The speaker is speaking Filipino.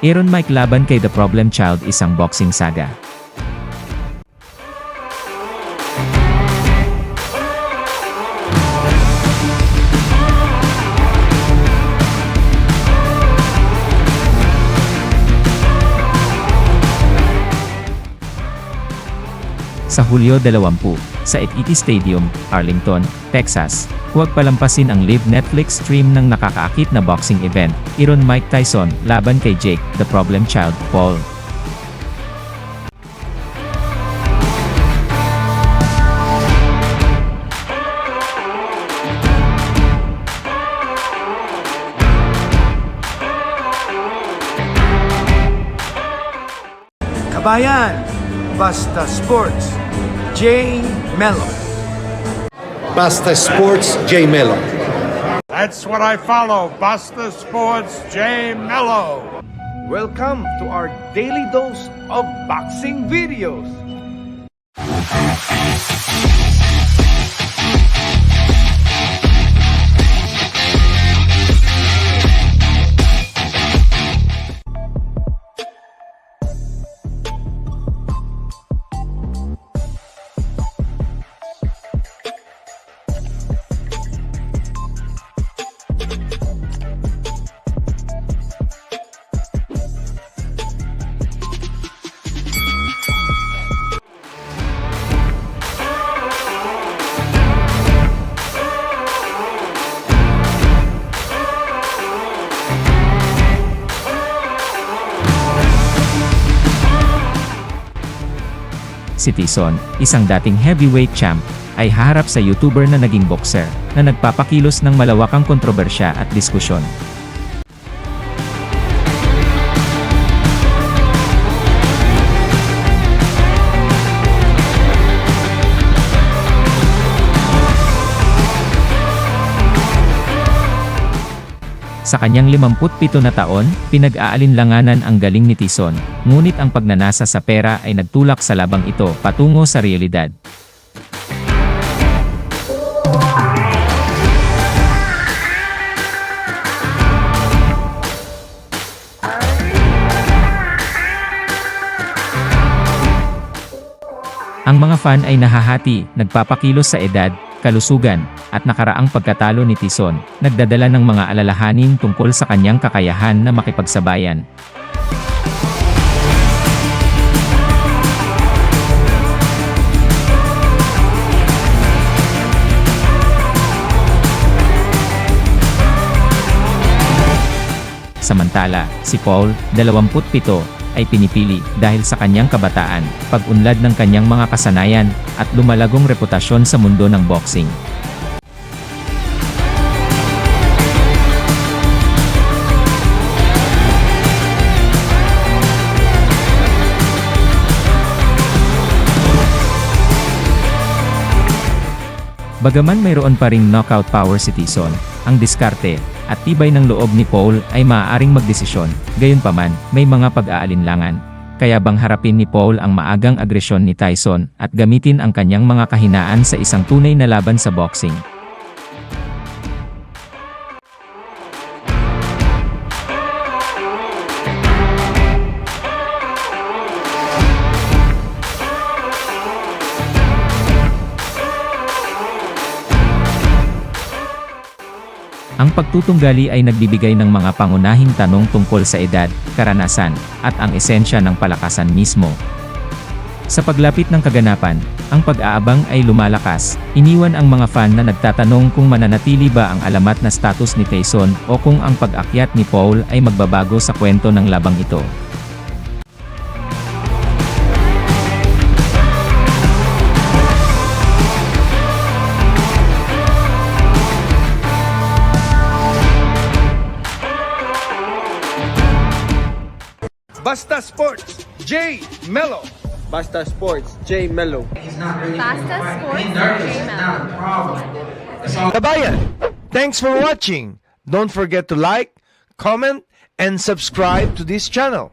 Aaron Mike laban kay The Problem Child isang boxing saga. Sa Hulyo 20, sa Etiti Stadium, Arlington, Texas, huwag palampasin ang live Netflix stream ng nakakaakit na boxing event, Iron Mike Tyson, laban kay Jake, The Problem Child, Paul. Kabayan, Basta Sports, J. Mello. Basta Sports J Melo. That's what I follow. Buster Sports J Mello. Welcome to our daily dose of boxing videos. Si Tyson, isang dating heavyweight champ, ay haharap sa YouTuber na naging boxer, na nagpapakilos ng malawakang kontrobersya at diskusyon. Sa kanyang 57 na taon, pinag-aalinlanganan ang galing ni Tyson, ngunit ang pagnanasa sa pera ay nagtulak sa labang ito patungo sa realidad. Ang mga fan ay nahahati, nagpapakilos sa edad, kalusugan, at nakaraang pagkatalo ni Tison, nagdadala ng mga alalahanin tungkol sa kanyang kakayahan na makipagsabayan. Samantala, si Paul, 27, ay pinipili dahil sa kanyang kabataan, pag-unlad ng kanyang mga kasanayan, at lumalagong reputasyon sa mundo ng boxing. Bagaman mayroon pa ring knockout power si Tyson, ang diskarte, at tibay ng loob ni Paul ay maaaring magdesisyon, gayunpaman, may mga pag-aalinlangan. Kaya bang harapin ni Paul ang maagang agresyon ni Tyson at gamitin ang kanyang mga kahinaan sa isang tunay na laban sa boxing? Ang pagtutunggali ay nagbibigay ng mga pangunahing tanong tungkol sa edad, karanasan, at ang esensya ng palakasan mismo. Sa paglapit ng kaganapan, ang pag-aabang ay lumalakas, iniwan ang mga fan na nagtatanong kung mananatili ba ang alamat na status ni Tyson o kung ang pag-akyat ni Paul ay magbabago sa kwento ng labang ito. Basta Sports, J. Mello. Basta Sports, J Mello. Basta Sports J-Mel. Kabayan, thanks for watching. Don't forget to like, comment, and subscribe to this channel.